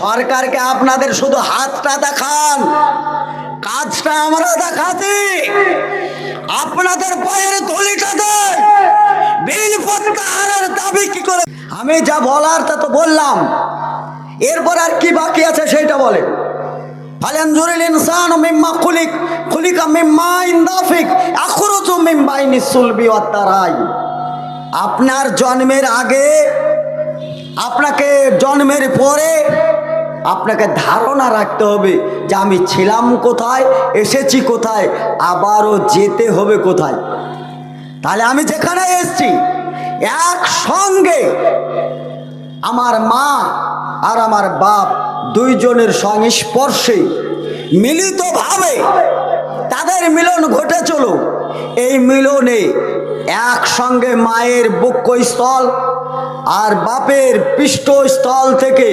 সরকারকে আপনাদের শুধু হাতটা দেখান, কাজটা আমরা দেখাতে আপনাদের পায়ের বিল প্রত্যাহারের দাবি কি করে? আমি যা বলার তা তো বললাম। এরপর আর কি বাকি আছে সেটা বলে ইনসানু আপনার জন্মের আগে, আপনাকে জন্মের পরে আপনাকে ধারণা রাখতে হবে যে আমি ছিলাম কোথায়, এসেছি কোথায়, আবারও যেতে হবে কোথায়। তাহলে আমি যেখানে এসেছি, একসঙ্গে আমার মা আর আমার বাপ দুইজনের সংস্পর্শে মিলিতভাবে তাদের মিলন ঘটেছিল এই মিলনে একসঙ্গে মায়ের বক্ষস্থল আর বাপের পৃষ্ঠস্থল থেকে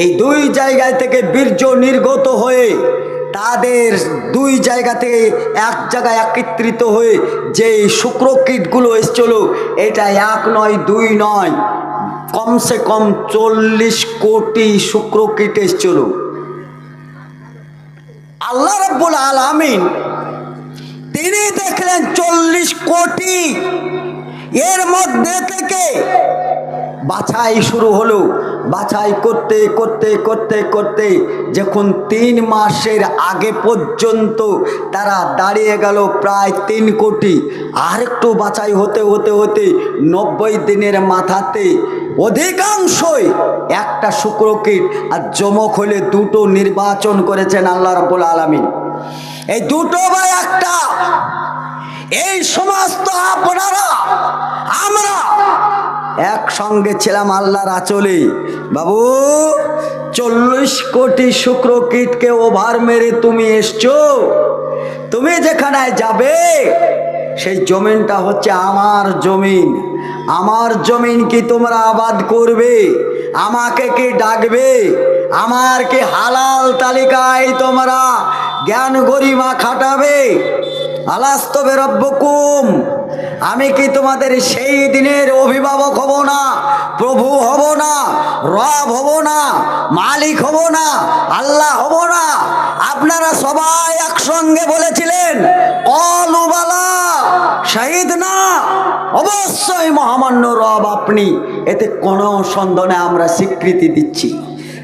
এই দুই জায়গায় থেকে বীর্য নির্গত হয়ে তাদের দুই জায়গা থেকে এক জায়গায় একত্রিত হয়ে যে শুক্রকীটগুলো এসছিল, এটা এক নয়, দুই নয়, কমসে কম চল্লিশ কোটি শুক্রকীট এসছিল। আল্লাহ রাব্বুল আলামিন তিনি দেখলেন চল্লিশ কোটি। এর মধ্যে থেকে বাছাই শুরু হলো। বাছাই করতে করতে করতে করতে যখন তিন মাসের আগে পর্যন্ত তারা দাঁড়িয়ে গেল প্রায় তিন কোটি আর একটু বাছাই হতে হতে হতে নব্বই দিনের মাথাতে অধিকাংশই একটা শুক্রকীট আর জমক হলে দুটো নির্বাচন করেছেন আল্লাহ রব্বুল আলমিন। এই দুটো বা একটা। এই সমস্ত আপনারা, আমরা একসঙ্গে ছিলাম আল্লাহর আচলে। বাবু, চল্লিশ কোটি শুক্র কীটকে ওভার মেরে তুমি এসছো। তুমি যেখানে যাবে, সেই জমিনটা হচ্ছে আমার জমিন। আমার জমিন কি তোমরা আবাদ করবে? আমাকে কি ডাকবে? আমার কি হালাল তালিকায় তোমরা জ্ঞান গরিমা খাটাবে? আলাস্তবে রব্বকুম। আমি কি তোমাদের সেই দিনের অভিভাবক হব না? প্রভু হব না? রব হব না? মালিক হব না? আল্লাহ হব না? আপনারা সবাই একসঙ্গে বলেছিলেন অলুবালা শহীদ না, অবশ্যই মহামান্য রব আপনি। এতে কোনো সন্দেহে আমরা স্বীকৃতি দিচ্ছি।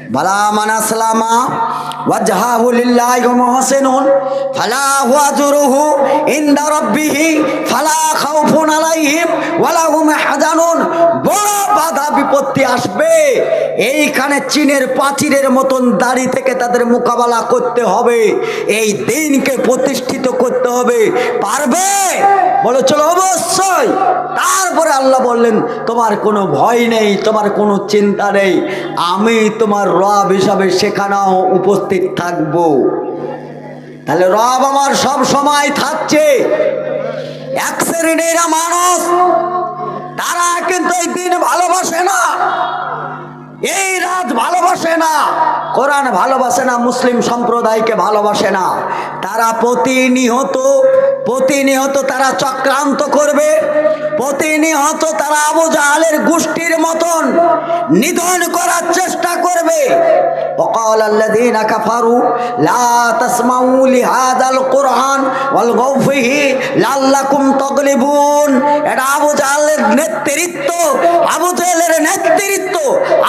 বালা মানাসলামা আসবে। এইখানে চীনের প্রাচীরের মতন দাড়ি থেকে তাদের মোকাবেলা করতে হবে। এই দিনকে প্রতিষ্ঠিত করতে হবে। পারবে? বলে, চলো, অবশ্যই। তারপরে আল্লাহ বললেন, তোমার কোনো ভয় নেই, তোমার কোনো চিন্তা নেই। আমি তোমার রব হিসাবে সেখানেও উপস্থিত থাকব। তাহলে রব আমার সব সময় থাকছে। এক শ্রেণির মানুষ, তারা কিন্তু এই দিন ভালোবাসে না। না। কোরআন ভালোবাসে না, মুসলিম সম্প্রদায়কে ভালোবাসে না। তারা প্রতিনিহত প্রতিনিহত তারা চক্রান্ত করবে। প্রতিনিহত তারা আবু জাহালের গোষ্ঠীর মতন নিধন করার চেষ্টা করবে। وقال الذين كفروا لا تسمعوا لهذا القرآن والغوا فيه لعلكم تغلبون এটা আবু জাহালের নেতৃত্ব আবু জাহালের নেতৃত্ব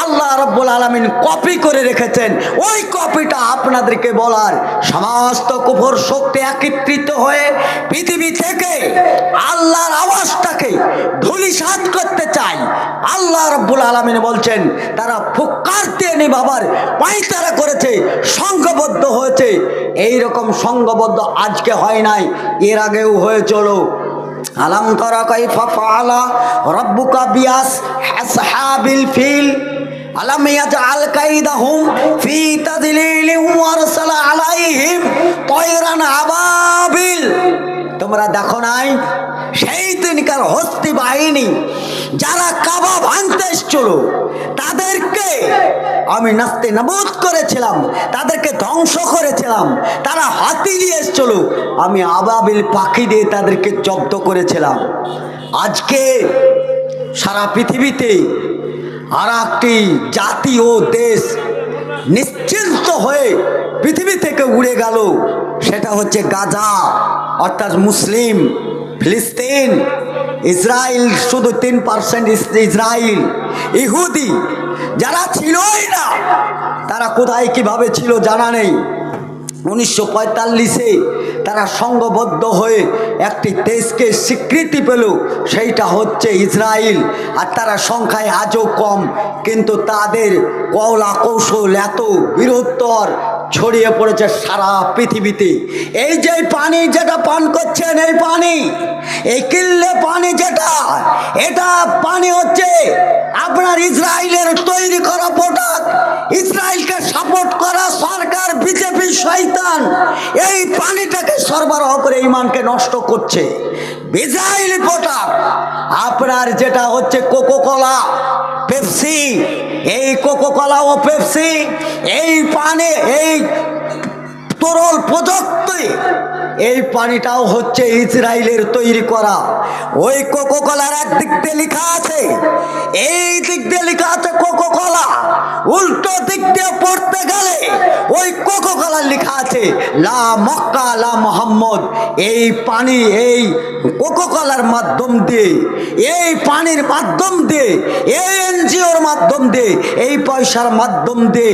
আল্লাহ রব্বুল আলামিন কপি করে রেখেছেন ওই কপিটা আপনাদেরকে বলার সমস্ত কুফর শক্তি একত্রিত হয়ে পৃথিবী থেকে আল্লাহর আওয়াজটাকে ধুলিসাৎ করতে চাই আল্লাহ রব্বুল আলামিন বলছেন, তারা ফুক্কার দিয়ে নি বাবার পাইতারা করেছে সংঘবদ্ধ হয়েছে। এই রকম সংঘবদ্ধ আজকে হয় নাই, এর আগেও হয়ে চলো কাইফা ফিল। তোমরা দেখো নাই সেই দিনকার হস্তি বাহিনী যারা কাবা ভাঙতে এসছিল, তাদেরকে আমি নাস্তে নাবুদ করেছিলাম, তাদেরকে ধ্বংস করেছিলাম, তারা হাতি নিয়ে এসছিল, আমি আবাবিল পাখি দিয়ে তাদেরকে জব্দ করেছিলাম। আজকে সারা পৃথিবীতে আর একটি জাতি ও দেশ নিশ্চিন্ত হয়ে পৃথিবী থেকে উড়ে গেল, সেটা হচ্ছে গাজা, অর্থাৎ মুসলিম। ফিলিস্তিন ইসরায়েল শুধু তিন পার্সেন্ট ইসরায়েল ইহুদি, যারা ছিলই না, তারা কোথায় কীভাবে ছিল জানা নেই। উনিশশো পঁয়তাল্লিশে তারা সংঘবদ্ধ হয়ে একটি দেশকে স্বীকৃতি পেল, সেইটা হচ্ছে ইসরায়েল আর তারা সংখ্যায় আজও কম, কিন্তু তাদের কওলা কৌশল এত বীরত্বর ছড়িয়ে পড়েছে সারা পৃথিবীতে। এই যে পানি যেটা পান করছেন, এই পানি, এই কিল্লে পানি যেটা, এটা পানি হচ্ছে আপনার ইসরায়েলের তৈরি করা প্রোডাক্ট ইসরায়েলকে সাপোর্ট করা সরকার বিজেপি শয়তান, এই পানিটাকে সরবরাহ করে ইমানকে নষ্ট করছে। ইসরায়েলি প্রোডাক্ট আপনার যেটা হচ্ছে কোকো কলা পেপসি এই কোকো কলা ও পেপসি এই পানে এই তরল প্রযুক্তি এই পানিটাও হচ্ছে ইসরায়েলের তৈরি করা। ওই কোকো কলার একদিক দিয়ে লেখা আছে, এই দিক দিয়ে লেখা আছে কোকো কলা উল্টো দিক দিয়ে পড়তে গেলে ওই কোকো কলার লেখা আছে, লা মক্কা, লা মোহাম্মদ। এই পানি এই কোকো কলার মাধ্যম দিয়ে, এই পানির মাধ্যম দিয়ে, এই এনজিওর মাধ্যম দিয়ে, এই পয়সার মাধ্যম দিয়ে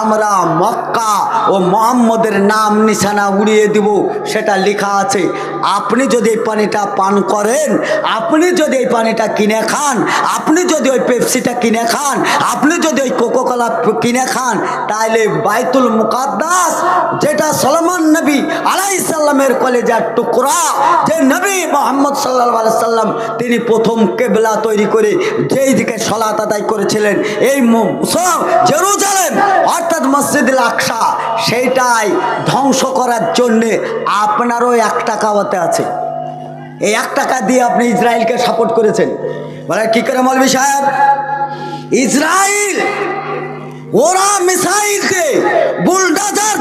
আমরা মক্কা ও মোহাম্মদের নাম নিশানা উড়িয়ে দিব, সেটা লেখা আছে। আপনি যদি এই পানিটা পান করেন, আপনি যদি এই পানিটা কিনে খান, আপনি যদি ওই পেপসিটা কিনে খান, আপনি যদি ওই কোকো কলা কিনে খান তাহলে বাইতুল মুকাদ্দাস, যেটা সলমান নবী আলাইসাল্লামের কলেজার টুকরা, যে নবী মোহাম্মদ সাল্লাহ সাল্লাম তিনি প্রথম কেবলা তৈরি করে যেই দিকে সলাত আদায় করেছিলেন, এই জেরুজালেম, অর্থাৎ মসজিদ আকসা সেইটাই ধ্বংস করার জন্যে আপনারও এক টাকা হতে আছে। এই এক টাকা দিয়ে আপনি ইসরায়েলকে সাপোর্ট করেছেন। বলে, কি করে মলবি সাহেব? ইসরায়েল ওরা মিসাইল দিয়ে বুলডাজার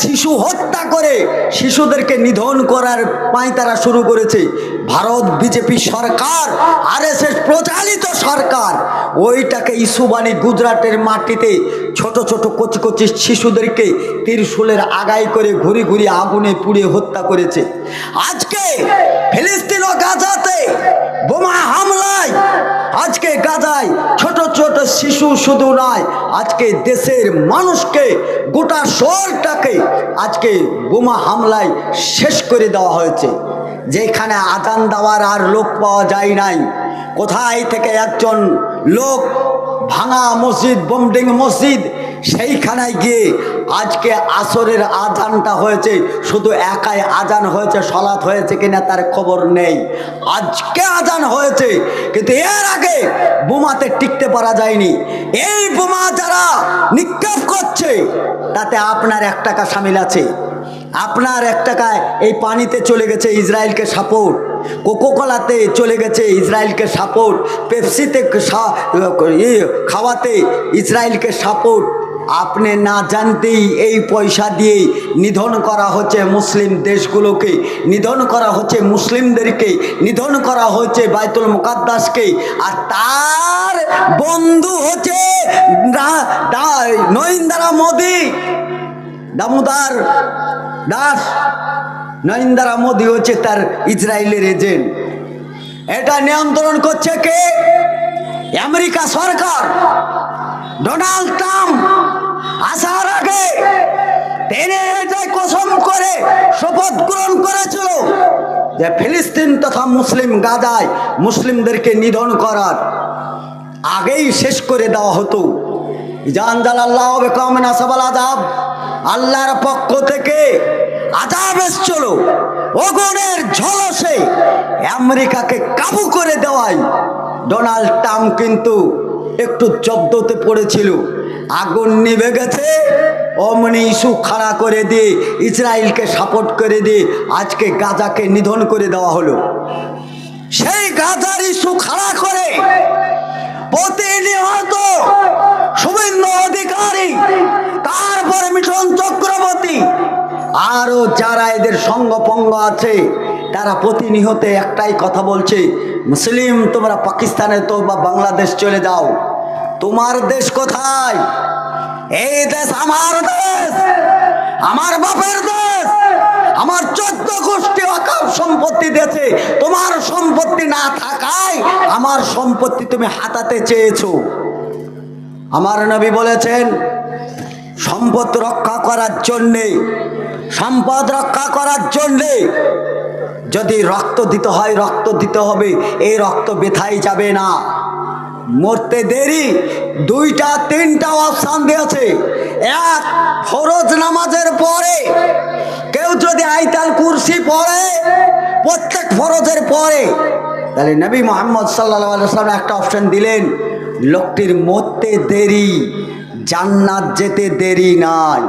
শিশু হত্যা করে, শিশুদেরকে নিধন করার পাই পাঁয়তারা শুরু করেছে। ভারত বিজেপি সরকার, আরএসএস প্রচালিত সরকার, ওইটাকে ইস্যুবাণী গুজরাটের মাটিতে ছোট ছোট কচি কচি শিশুদেরকে ত্রিশুলের আগাই করে ঘুরি ঘুরি আগুনে পুড়ে হত্যা করেছে। আজকে ফিলিস্তিন ও গাজাতে বোমা হামলায়। আজকে গাজায় ছোট ছোট শিশু শুধু নয়, আজকে দেশের মানুষকে গোটা শহরটাকে আজকে বোমা হামলায় শেষ করে দেওয়া হয়েছে। যেখানে আদান দেওয়ার আর লোক পাওয়া যায় নাই। কোথায় থেকে একজন লোক ভাঙা মসজিদ বোমডিং মসজিদ সেইখানে গিয়ে আজকে আসরের আজানটা হয়েছে, শুধু একাই আজান হয়েছে, সলাৎ হয়েছে কিনা তার খবর নেই। আজকে আজান হয়েছে, কিন্তু এর আগে বোমাতে টিকতে পারা যায়নি। এই বোমা যারা নিক্ষেপ করছে, তাতে আপনার এক টাকা সামিল আছে। আপনার এক টাকায় এই পানিতে চলে গেছে ইসরায়েলকে সাপোর্ট কোকোকলাতে চলে গেছে ইসরায়েলকে সাপোর্ট পেপসিতে খাওয়াতে ইসরায়েলকে সাপোর্ট আপনি না জানতেই এই পয়সা দিয়ে নিধন করা হচ্ছে মুসলিম দেশগুলোকে, নিধন করা হচ্ছে মুসলিমদেরকে, নিধন করা হচ্ছে বাইতুল মুকাদ্দাসকে। আর তার বন্ধু হচ্ছে নরেন্দ্র মোদী। দামোদার দাস, নরেন্দ্র মোদী হচ্ছে তার ইসরায়েলের এজেন্ট এটা নিয়ন্ত্রণ করছে কে? আমেরিকা সরকার। ডোনাল্ড ট্রাম্প আসার আগে তিনি কসম করে শপথ গ্রহণ করেছিল যে ফিলিস্তিন তথা মুসলিম গাজায় মুসলিমদেরকে নিধন করার। আগেই শেষ করে দেওয়া হতো। জান জাল আল্লাহ বেকমেন আসাবাল আজাব আল্লাহর পক্ষ থেকে আজাব এসছিল। অগণের ঝলসে আমেরিকাকে কাবু করে দেওয়ায় ডোনাল্ড ট্রাম্প কিন্তু একটু জব্দতে পড়েছিল। আগুন নিভে গেছে, অমনি ইস্যু খাড়া করে দিয়ে, ইসরায়েলকে সাপোর্ট করে দিয়ে আজকে গাজাকে নিধন করে দেওয়া হলো। সেই গাজার ইস্যু খাড়া করে আরও যারা এদের সঙ্গপঙ্গ আছে, তারা একটাই কথা বলছে, মুসলিম, তোমরা পাকিস্তানে তো বা বাংলাদেশ চলে যাও। তোমার দেশ কোথায়? এই দেশ আমার দেশ, আমার বাপের দেশ, আমার চোদ্দ গোষ্ঠী সম্পত্তি দিয়েছে, তোমার সম্পত্তি না থাকায় আমার সম্পত্তি তুমি হাতাতে চেয়েছো। আমার নবী বলেছেন, সম্পদ রক্ষা করার জন্যে, সম্পদ রক্ষা করার জন্যে যদি রক্ত দিতে হয়, রক্ত দিতে হবে, এই রক্ত বেথাই যাবে না। মরতে দেরি, দুইটা, তিনটা অপশান দিয়েছে। এক, ফরজ নামাজের পরে কেউ যদি আইতাল কুরসি পড়ে প্রত্যেক ফরজের পরে, তাহলে নবী মোহাম্মদ সাল্লাহ একটা অপশন দিলেন, লোকটির মরতে দেরি, জান্নাত যেতে দেরি নাই।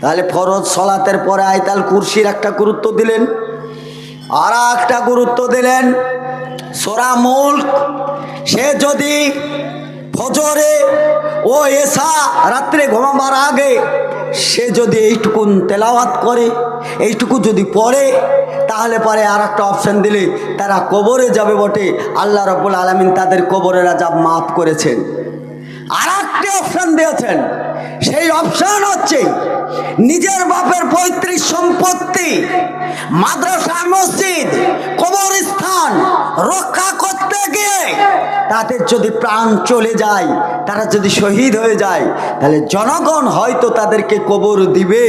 তাহলে ফরজ সলাতের পরে আইতাল কুরসির একটা গুরুত্ব দিলেন আর একটা গুরুত্ব দিলেন, সোরা মুল্ক, সে যদি ফজরে ও এসা রাত্রে ঘুমাবার আগে সে যদি এইটুকুন তেলাওয়াত করে, এইটুকু যদি পড়ে, তাহলে পরে আর একটা অপশান দিলে তারা কবরে যাবে বটে। আল্লাহ রব্বুল আলমিন তাদের কবরের আজাব মাফ করেছেন। আর একটা অপশান দিয়েছেন। সেই অপশান হচ্ছে নিজের বাপের পৈতৃক সম্পত্তি, মাদ্রাসা, মসজিদ, কবরস্থান রক্ষা করতে গিয়ে তাদের যদি প্রাণ চলে যায়, তারা যদি শহীদ হয়ে যায়, তাহলে জনগণ হয়তো তাদেরকে কবর দিবে।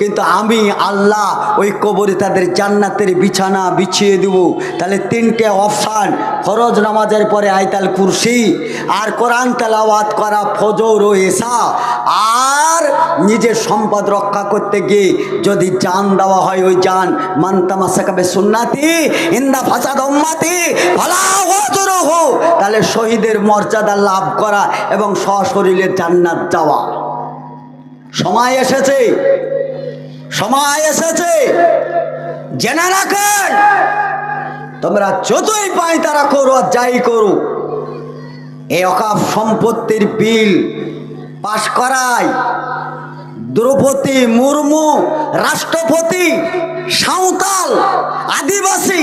কিন্তু আমি আল্লাহ ওই কবরে তাদের জান্নাতের বিছানা বিছিয়ে দেব। তাহলে তিনটে অপশান, ফরজ নামাজের পরে আইতাল কুরসি আর কোরআন তেলাওয়াত করা, ফজর ও এসা আর নিজের সম্পদ রক্ষা করতে গিয়ে যদি জান দেওয়া হয় ওই জান মান্তামা শেখাবে সুন্নাতি ইন্দা ফলা হো তাহলে শহীদের মর্যাদা লাভ করা এবং সশরীরে জান্নাত যাওয়া। সময় এসেছে। সময় এসেছে। জেনে রাখেন। তোমরা যতই পাই তারা করো আর যাই করো। এই অকাপ সম্পত্তির বিল পাশ করায়। দ্রৌপদী মুর্মু, রাষ্ট্রপতি, সাঁওতাল, আদিবাসী।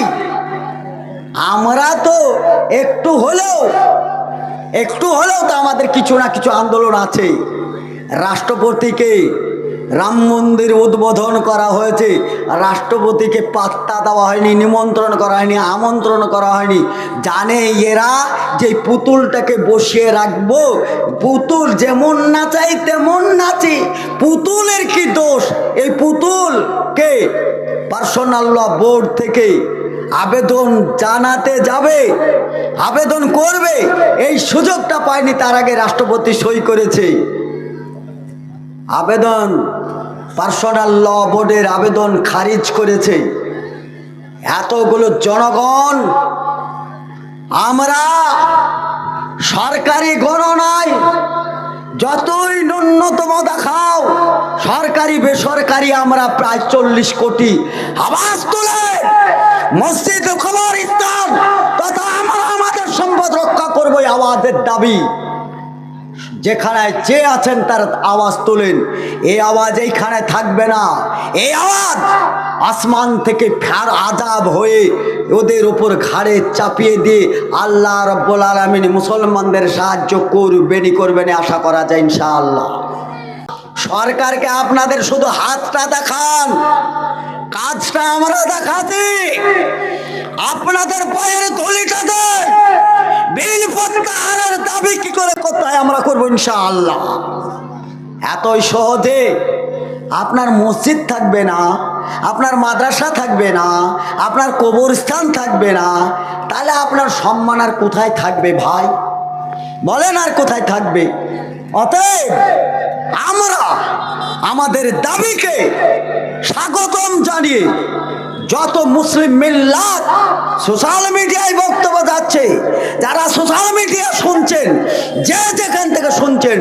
আমরা তো একটু হলেও একটু হলেও তো আমাদের কিছু না কিছু আন্দোলন আছে। রাষ্ট্রপতিকে রাম মন্দির উদ্বোধন করা হয়েছে। রাষ্ট্রপতিকে পাত্তা দেওয়া হয়নি, নিমন্ত্রণ করা হয়নি, আমন্ত্রণ করা হয়নি। জানে এরা যে পুতুলটাকে বসিয়ে রাখব, পুতুল যেমন নাচাই তেমন নাচে। পুতুলের কি দোষ? এই পুতুলকে পার্সোনাল ল বোর্ড থেকে আবেদন জানাতে যাবে, আবেদন করবে। এই সুযোগটা পায়নি, তার আগে রাষ্ট্রপতি সই করেছে। আবেদন পার্সোনাল ল বোর্ডের আবেদন খারিজ করেছে। এতগুলো জনগণ, আমরা সরকারি গণনায় যতই ন্যূনতম দেখাও, সরকারি বেসরকারি আমরা প্রায় চল্লিশ কোটি আওয়াজ তুলে, মসজিদ খবর ইসলাম তথা আমরা আমাদের সম্পদ রক্ষা করব আওয়াজের দাবি। যেখানে যে আছেন তার আওয়াজ তোলেন। এই আওয়াজ এইখানে থাকবে না। এই আওয়াজ আসমান থেকে ফের আজাব হয়ে ওদের উপর ঘাড়ে চাপিয়ে দিয়ে আল্লাহ রব্বুল আলমিন মুসলমানদের সাহায্য করবেনই করবেন আশা করা যায় ইনশাআল্লাহ। সরকারকে আপনাদের শুধু হাতটা দেখান, কাজটা আমরা দেখাতে আপনাদের পায়ের থলিটা দেন। বিল প্রত্যাহারের দাবি কি করে কোথায় আমরা করব ইনশাআল্লাহ? এতই সহজে আপনার মসজিদ থাকবে না, আপনার মাদ্রাসা থাকবে না, আপনার কবরস্থান থাকবে না, তাহলে আপনার সম্মান আর কোথায় থাকবে ভাই? বলেন আর কোথায় থাকবে? অতএব আমরা আমাদের দাবিকে স্বাগতম জানিয়ে যত মুসলিম মিল্লাত সোশ্যাল মিডিয়ায় বক্তব্য যাচ্ছে যারা সোশ্যাল মিডিয়া শুনছেন, যে যেখান থেকে শুনছেন,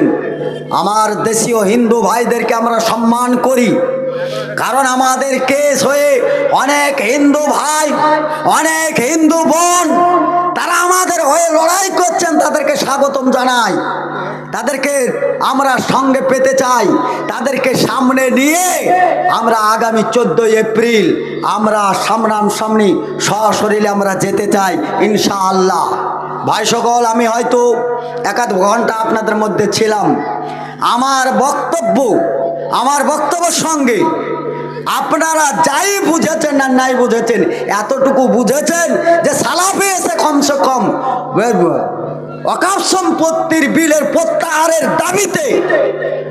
আমার দেশীয় হিন্দু ভাইদেরকে আমরা সম্মান করি। কারণ আমাদের কেস হয়ে অনেক হিন্দু ভাই, অনেক হিন্দু বোন, তারা আমাদের হয়ে লড়াই করছেন, তাদেরকে স্বাগতম জানাই। তাদেরকে আমরা সঙ্গে পেতে চাই। তাদেরকে সামনে নিয়ে আমরা আগামী চোদ্দোই এপ্রিল আমরা সামনাম সামনি সশরীরে আমরা যেতে চাই, ইনশাআল্লাহ। ভাই সকল, আমি হয়তো এক আধ ঘণ্টা আপনাদের মধ্যে ছিলাম। আমার বক্তব্য, আমার বক্তব্যের সঙ্গে আপনারা যাই বুঝেছেন না নাই বুঝেছেন, এতটুকু বুঝেছেন যে সালাফে এসে কমসে কম অকাপ সম্পত্তির বিলের প্রত্যাহারের দাবিতে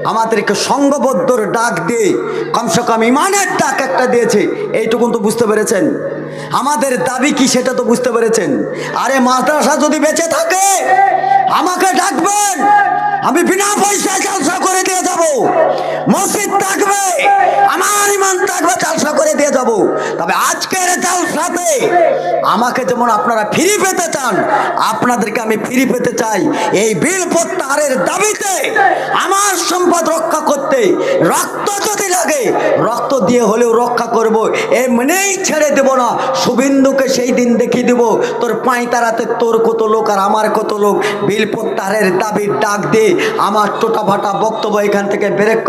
আমাদেরকে সংঘবদ্ধর ডাক দিয়ে কমসে কম ইমানের ডাক একটা দিয়েছে। এইটুকু তো বুঝতে পেরেছেন? আমাদের দাবি কি সেটা তো বুঝতে পেরেছেন? আরে মাদ্রাসা যদি বেঁচে থাকে, আমাকে ডাকবেন। আমি বিনা পয়সায় চালসা করে দিয়ে যাব। মসজিদ থাকবে, আমার ইমান থাকবে, চালসা করে দিয়ে যাব। তবে আজকের চালসাতে আমাকে যেমন আপনারা ফিরি পেতে চান, আপনাদেরকে আমি ফিরি পেতে চাই। এই বিল প্রত্যাহারের দাবিতে আমার সম্পদ রক্ষা করতে রক্ত যদি লাগে, রক্ত দিয়ে হলেও রক্ষা করব। এমনিই ছেড়ে দেব না। শুভেন্দুকে সেই দিন দেখিয়ে দেব, তোর পাঁয়তারাতে তোর কত লোক আর আমার কত লোক। বিল প্রত্যাহারের দাবির ডাক দিয়ে আমার টোটা ফাটা বক্তব্য এখান থেকে বেরেক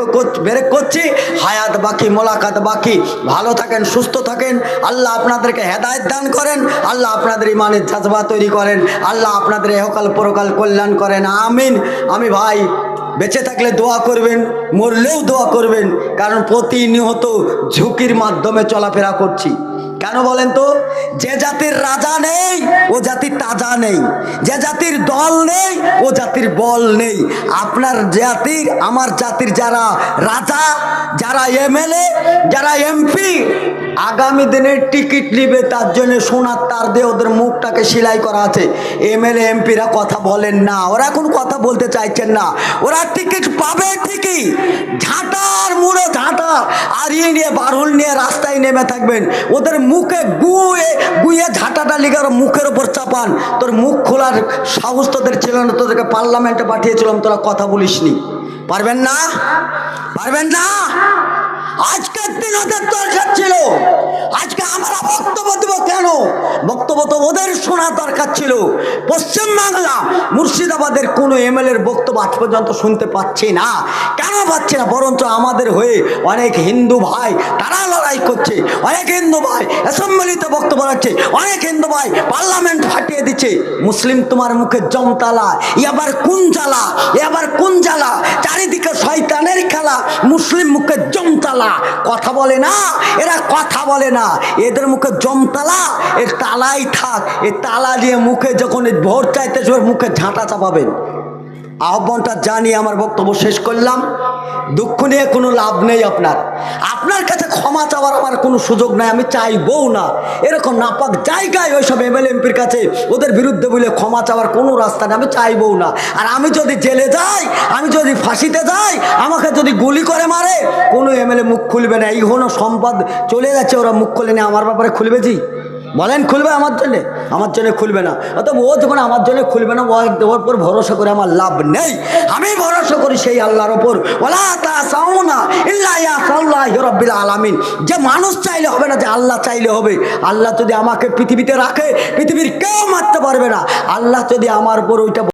বেরেক করছি। হায়াত বাকি, মোলাকাত বাকি। ভালো থাকেন, সুস্থ থাকেন। আল্লাহ আপনাদেরকে হেদায়ত দান করেন। আল্লাহ আপনাদের ইমানের জাজবা তৈরি করেন। আল্লাহ আপনাদের এহকাল পরকাল কল্যাণ করেন। আমিন। আমি ভাই, বেঁচে থাকলে দোয়া করবেন, মরলেও দোয়া করবেন, কারণ প্রতিনিয়ত ঝুঁকির মাধ্যমে চলাফেরা করছি। কেন বলেন তো? যে জাতির রাজা নেই, ও জাতির তাজা নেই। যে জাতির দল নেই, ও জাতির বল নেই। আপনার জাতির আমার জাতির যারা রাজা, যারা এমএলএ, যারা এমপি আগামী দিনের টিকিট নিবে, তার জন্য সোনার তার দিয়ে ওদের মুখটাকে সেলাই করা আছে। এমএলএ, এমপিরা কথা বলেন না। ওরা এখন কথা বলতে চাইছেন না। ওরা টিকিট পাবে ঠিকই। ঝাঁটার মুড়ে ঝাঁটা। আর ইয়ে নিয়ে বারুল নিয়ে রাস্তায় নেমে থাকবেন। ওদের মুখে গুয়ে গুয়ে ঝাঁটাটা লিখে ওরা মুখের ওপর চাপান। তোর মুখ খোলার সাহস তোদের ছিল না, তোদেরকে পার্লামেন্টে পাঠিয়েছিলাম, তোরা কথা বলিসনি। পারবেন না? পারবেন না? আজকের দিন ওদের দরকার ছিল আজকে আমরা বক্তব্য দেবো কেন? বক্তব্য তো ওদের শোনা দরকার ছিল। পশ্চিমবাংলা মুর্শিদাবাদের কোনো এমএলএর বক্তব্য আজ পর্যন্ত শুনতে পাচ্ছি না। কেন পাচ্ছি না? বরঞ্চ আমাদের হয়ে অনেক হিন্দু ভাই, তারা লড়াই করছে। অনেক হিন্দু ভাই অ্যাসেম্বলিতে বক্তব্য রাখছে। অনেক হিন্দু ভাই পার্লামেন্ট ফাটিয়ে দিচ্ছে। মুসলিম তোমার মুখে জমতালা। ই আবার কোন জ্বালা? এ আবার কোন জ্বালা? চারিদিকে শয়তানের খেলা, মুসলিম মুখে জমতালা। কথা বলে না, এরা কথা বলে না। এদের মুখে জমতালা, এর তালাই থাক। এ তালা দিয়ে মুখে যখন ভোর চাইতে মুখে ঝাঁটা চাপাবেন। আহ্বানটা জানিয়ে আমার বক্তব্য শেষ করলাম। দুঃখ নিয়ে কোনো লাভ নেই আপনার। আপনার কাছে ক্ষমা চাওয়ার আমার কোনো সুযোগ নাই, আমি চাইবও না। এরকম নাপাক জায়গায় ওইসব এম এল এমপির কাছে ওদের বিরুদ্ধে বলে ক্ষমা চাওয়ার কোনো রাস্তা নেই, আমি চাইবও না। আর আমি যদি জেলে যাই, আমি যদি ফাঁসিতে যাই, আমাকে যদি গুলি করে মারে, কোনো এমএলএ মুখ খুলবে না। এই হলো সম্পদ, চলে যাচ্ছে, ওরা মুখ খুলে নিয়ে আমার ব্যাপারে খুলবে জি। বলেন, খুলবে আমার জন্যে? আমার জন্যে খুলবে না। অত ও যখন আমার জন্যে খুলবে না ওর উপর ভরসা করে আমার লাভ নেই। আমি ভরসা করি সেই আল্লাহর ওপর ওলা তা আলামিন। যে মানুষ চাইলে হবে না, যে আল্লাহ চাইলে হবে। আল্লাহ যদি আমাকে পৃথিবীতে রাখে, পৃথিবীর কেউ মারতে পারবে না। আল্লাহ যদি আমার উপর ওইটা